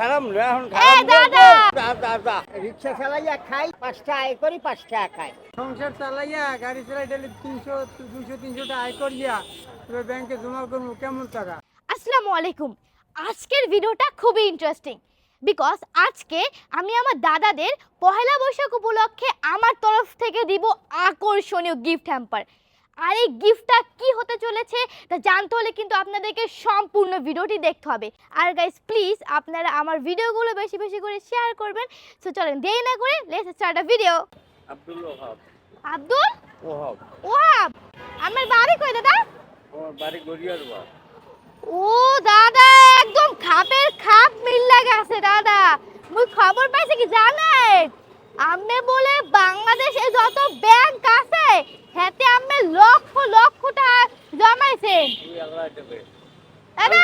খারাপ না এখন খারাপ দাদা! রিক্সা চালাইয়া খাই পাঁচটা আয় করি পাঁচ টাকা খাই। সংসার চালাইয়া গাড়ি চালাই ডেলি তিনশো দুশো তিনশো টাকা আয় করিয়া এবার ব্যাংকে জমা করব কেমন টাকা আসসালামু আলাইকুম। আজকের ভিডিওটা খুবই ইন্টারেস্টিং বিকজ আজকে আমি আমার দাদাদের পহেলা বৈশাখ উপলক্ষে আমার তরফ থেকে দিব আকর্ষণীয় গিফট হ্যাম্পার আর এই গিফটটা কি হতে চলেছে তা জানতে হলে কিন্তু আপনাদেরকে সম্পূর্ণ ভিডিওটি দেখতে হবে। আর গাইস প্লিজ আপনারা আমার ভিডিওগুলো বেশি বেশি করে শেয়ার করবেন। সো চলেন দেরি না করে let's start a video Abdul Wahab. Abdul Wahab. Wahab আমার বাড়ি কই দাদা? আমার বাড়ি গড়িয়ার বা ও দাদা একদম খাপের খাপ মিল্লা গেছে দাদা। মুই খবর পাইছি কি জানেন? আপনি বলে বাংলাদেশে যত ব্যাংক আছে হেতে আপনি লক্ষ লক্ষ টাকা জমাইছেন দাদা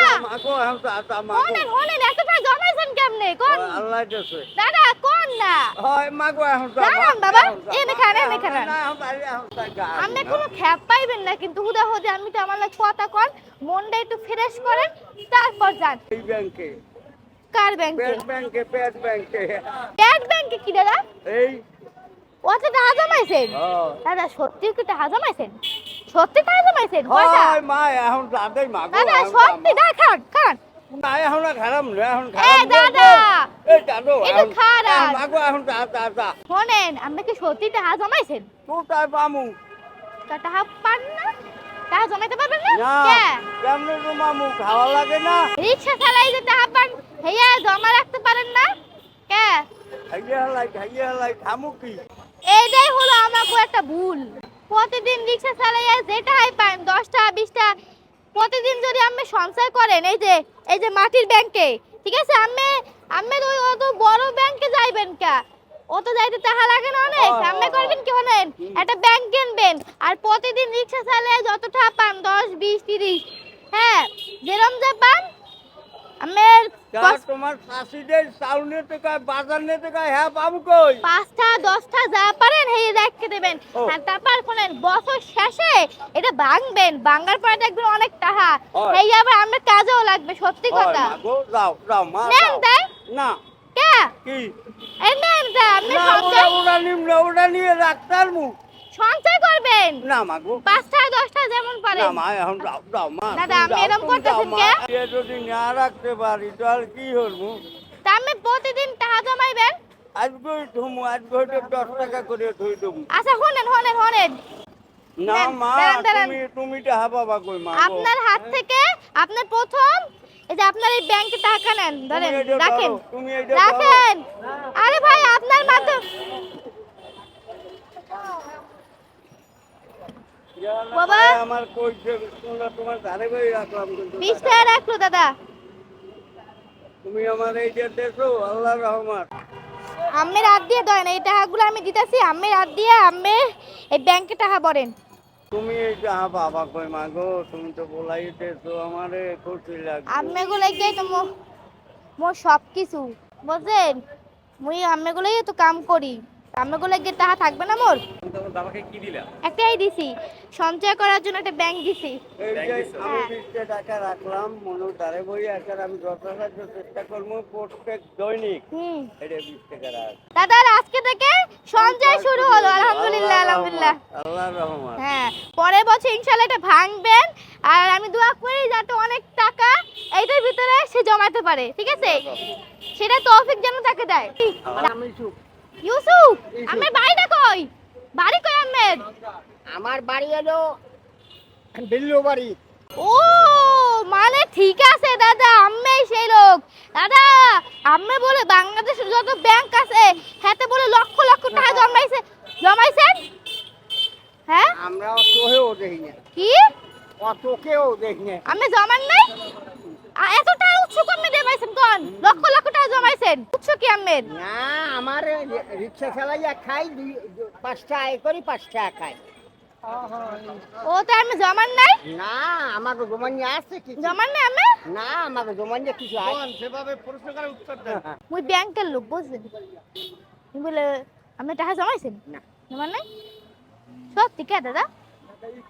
এত টাকা কেমনে? কোন? দাদা কোন না? দাঁড়ান বাবা, এনে খান, এনে খান। আপনি কোনো খ্যাপ পাইবেন না কিন্তু হুদা হুদা আমি তো আমার কথা কন মনটা একটু ফ্রেশ করেন তারপর যান। এই ব্যাংকে। কার ব্যাংকে? পেট ব্যাংকে পেট ব্যাংকে ব্যাংকে কি দাদা? এই ও আচ্ছা টাকা জমাইছেন। দাদা সত্যি কি টাকা জমাইছেন সত্যি টাকা জমাইছেন কয়টা মা এখন দাদাই মাগো দাদা সত্যি না খান খান। না এখন খারাপ না এখন খারাপ না। দাদা! এই দাদু এটা খারাপ। মাগো এখন দা দা দা শোনেন আপনি কি সত্যি টাকা জমাইছেন কোথায় পামু তা টাকা পান না? টাকা জমাইতে পারবেন না? কেমনে তো মামু খাওয়া লাগে না। রিক্সা চালাই যে টাকা পান হেয়া জমা রাখতে পারেন না? কে? খাইয়ে হালাই খাইয়ে হালাই খামু কি? এইটাই হলো আমাকে একটা ভুল। প্রতিদিন রিক্সা চালাইয়া যেটাই পান দশ টাকা বিশ টাকা প্রতিদিন যদি আপনি সঞ্চয় করেন এই যে এই যে মাটির ব্যাংকে ঠিক আছে? আপনি তো ওই অত বড় ব্যাংকে যাইবেন কা। অত যাইতে টাকা লাগে না অনেক। হ্যাঁ, আপনি হ্যাঁ, করবেন কি হলেন একটা ব্যাংক কিনবেন আর প্রতিদিন রিক্সা চালিয়ে যত টাকা পান দশ বিশ তিরিশ হ্যাঁ? যেরম যা পান আমের তা তোমার শাশুড়ি চাউল নিতে কয় বাজার নিতে কয় হ্যাঁ পাবো কই? পাঁচটা দশটা যা হেয়ে রেখে দেবেন। আর তারপর শোনেন বছর শেষে এটা ভাঙবেন। ভাঙার পরে দেখবেন অনেক টাকা এই আবার আমার কাজেও লাগবে সত্যি কথা। মাগো যাও যাও মা নেন। তাই না। কে? কি? এই নেন তাই আপনি সঞ্চয় ওরা নিম না ওরা নিয়ে মু সঞ্চয় করবেন? না মাগো। পাঁচটা দশটা যেমন না পারেন মা এখন মা দাদা, তুমি যাও, করতেছেন কে? যদি না রাখতে পারি তাহলে কি তা আপনি প্রতিদিন টাকা জমাইবেন? আজকে ধুমু আজকে হয়তো দশ টাকা করে ধুই দেবো আচ্ছা না মা। তুমি তুমি পাবা কই মা আপনার হাত থেকে আপনার প্রথম এই যে আপনার এই ব্যাংকে টাকা নেন ধরেন রাখেন। রাখেন। আরে ভাই আপনার মাধ্যম বাবা। আমার কই তোমরা তোমার ধারে বই রাখলাম বিশ। টাকা রাখল দাদা। তুমি আমার এই যে দেখো আল্লাহ রহমান আম্মের হাত দিয়ে দেয় না এই টাকাগুলো আমি দিতেছি আম্মের হাত দিয়ে আম্মে এই ব্যাংকে টাকা ভরেন। তুমি এই টাকা বাবা কই মাগো তুমি তো বলাই দেছো আমারে খুশি আমে আম্মেগুলো কে তো মো- মো সব কিছু বুঝেন মুই আম্মেগুলোই তো কাম করি। আম্মেগুলো গিয়ে টাকা থাকবে না মোর? বাবাকে কি দিলা? একটাই দিছি সঞ্চয় করার জন্য একটা ব্যাংক দিছি। আমি হ্যাঁ। বিশটা টাকা রাখলাম মনে বই এখন আমি যথাসাধ্য চেষ্টা করব প্রত্যেক দৈনিক। এটা বিশ টাকা রাখ। দাদা আজকে থেকে সঞ্চয় শুরু হলো আলহামদুলিল্লাহ আলহামদুলিল্লাহ। আল্লাহ রহমান হ্যাঁ পরের বছর ইনশাল্লাহ এটা ভাঙবেন আর আমি দোয়া করি যাতে অনেক টাকা এইটার ভিতরে সে জমাতে পারে ঠিক আছে? সেটা তৌফিক যেন তাকে দেয়। আমি সুখ। ইউসুফ আমার বাড়িটা কই? বাড়ি কই আহমেদ আমার বাড়ি হলো বিল্লু বাড়ি। ও মানে ঠিক আছে দাদা আম্মে সেই লোক। দাদা আম্মে বলে বাংলাদেশে যত ব্যাংক আছে হাতে বলে লক্ষ লক্ষ টাকা জমাইছে জমাইছেন? হ্যাঁ? আমরা চোখেও দেখি কি? চোখেও দেখি না। আমি জমান নাই? আ- এত টাকা উৎস কমে দিয়ে পাইছেন কোন? লক্ষ লক্ষ টাকা জমাইছেন। উৎস কি আহমেদ না আমার রিক্সা চালাইয়া খাই দুই পাঁচটা আয় করি পাঁচ টাকা খাই। ও তো আমি জমান নাই? না আমাকে জমানিয়া আছে কিছু। জমান নাই আমি? না আমাকে জমানিয়া কিছু আছে সেভাবে প্রশ্ন করে উত্তর দেন। মুই ব্যাংকের লোক বলে আপনি টাকা জমাইছেন? না। জমান নাই? সত্যি কে দাদা? আমি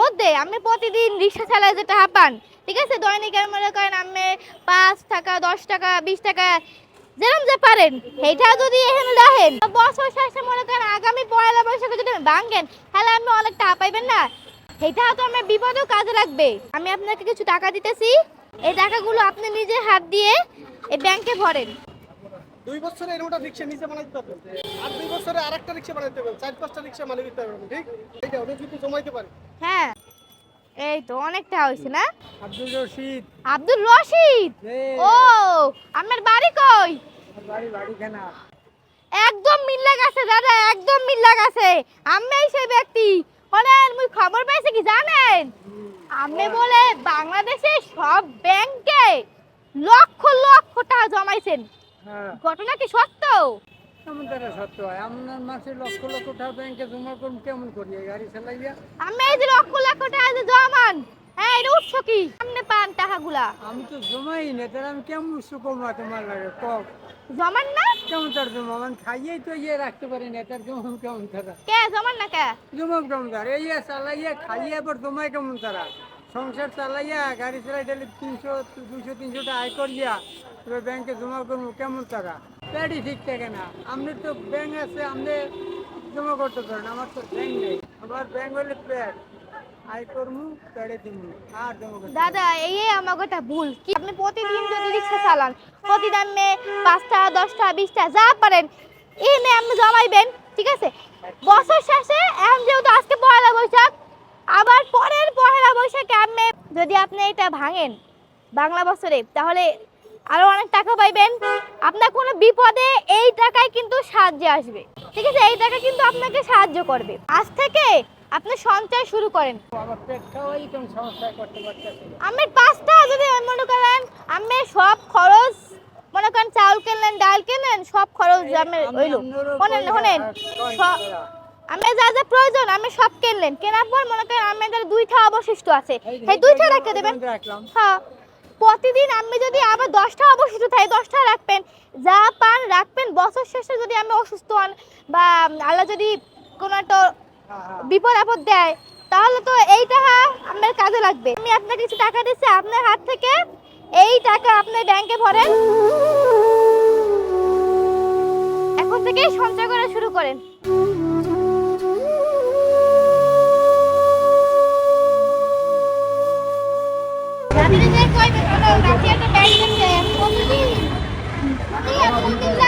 মধ্যে আমি প্রতিদিন রিক্সা চালায় যেটা টাকা পান, ঠিক আছে? দৈনিক আমি মনে করেন আমি পাঁচ টাকা, দশ টাকা, বিশ টাকা যেরকম যে পারেন, সেইটা যদি এখানে রাখেন, বছর শেষে মনে করেন আগামী পয়লা বৈশাখে যদি আমি ভাঙেন, তাহলে আপনি অনেক টাকা পাইবেন না? সেইটা তো আমার বিপদেও কাজে লাগবে। আমি আপনাকে কিছু টাকা দিতেছি। এই টাকাগুলো আপনি নিজে হাত দিয়ে এই ব্যাংকে ভরেন। দুই বছরে এরকম একটা রিক্সা নিচে বানাইতে পারবেন। আর দুই বছরে আর একটা রিক্সা বানাইতে পারবেন। চার পাঁচটা রিক্সা মালিক দিতে পারবেন ঠিক? এইটা অনেক যদি জমাইতে পারে হ্যাঁ। এই তো অনেকটা হয়েছে না? আব্দুল রশিদ। আব্দুল রশিদ? ও আমার বাড়ি কই? আমার বাড়ি বাড়িখানা। একদম মিল্লা গেছে দাদা একদম মিল্লা গেছে আমি সেই ব্যক্তি। হলেন মুই খবর পাইছি কি জানেন? আমি বলে বাংলাদেশে সব ব্যাংকে লক্ষ লক্ষ টাকা জমাইছেন। হ্যাঁ। ঘটনা কি সত্য? কেমন তারা সত্য হয়। আপনার মাসে লক্ষ লক্ষ টাকা ব্যাংকে জমা করুন কেমন করি? গাড়ি চালাইয়া? আমি এই যে লক্ষ লক্ষ টাকা জমান হ্যাঁ এটা উৎস কি? সামনে পান টাকাগুলা। আমি তো জমাই না তাহলে আমি কেমন সুকমা তোমার লাগে? কম জমান না? কেমন তার জমা? মানে খাইয়েই তো ইয়ে রাখতে পারি না তার জমা কেমন তারা? কে জমান না কে? জমা কেমন তার? এই ইয়ে চালাইয়া খাইয়ে আবার জমাই কেমন তারা? সংসার চালাইয়া গাড়ি চালাই ডেলি তিনশো দুশো তিনশো টাকা আয় করিয়া এবার ব্যাংকে জমা করব কেমন তারা? প্যাডই ঠিক থাকে না। আপনি তো ব্যাংক আছে আপনি জমা করতে পারেন আমার তো ব্যাংক নেই। আমার ব্যাংক হলে প্যাড দাদা, এই আমার একটা ভুল। কি আপনি প্রতিদিন যদি রিক্সা চালান, প্রতিদিন আপনি পাঁচটা, দশটা, বিশটা, যা পারেন। এনে আপনি জমাইবেন, ঠিক আছে? বছর শেষে এখন যেহেতু আজকে পয়লা বৈশাখ, আবার পরের পয়লা বৈশাখে আপনি যদি আপনি এটা ভাঙেন বাংলা বছরে, তাহলে আরও অনেক টাকা পাইবেন। আপনার কোনো বিপদে এই টাকায় কিন্তু সাহায্যে আসবে। ঠিক আছে? এই টাকা কিন্তু আপনাকে সাহায্য করবে। আজ থেকে আপনি সঞ্চয় শুরু করেন। আমি পাঁচটা যদি মনে করেন আমি সব খরচ মনে করেন চাউল কিনলেন ডাল কিনলেন সব খরচ আমি হইল। শোনেন শোনেন আমি যা যা প্রয়োজন আমি সব কিনলেন। কেনার পর মনে করেন আমাদের দুইটা অবশিষ্ট আছে। সেই দুইটা রেখে দেবেন। হ্যাঁ প্রতিদিন আমি যদি আবার দশটা অবশিষ্ট থাকে দশটা রাখবেন। যা পান রাখবেন। বছর শেষে যদি আমি অসুস্থ হন বা আল্লাহ যদি কোনো একটা বিপদ আপদ দেয়, তাহলে তো এই টাকা আপনার কাজে লাগবে। আমি আপনাকে কিছু টাকা দিচ্ছি, আপনার হাত থেকে এই টাকা আপনি ব্যাংকে ভরেন। এখন থেকেই সঞ্চয় করা শুরু করেন। রাত্রে যে কয়দিন হলো রাতে একটা ব্যাংক আছে। প্রতিদিন? প্রতিদিন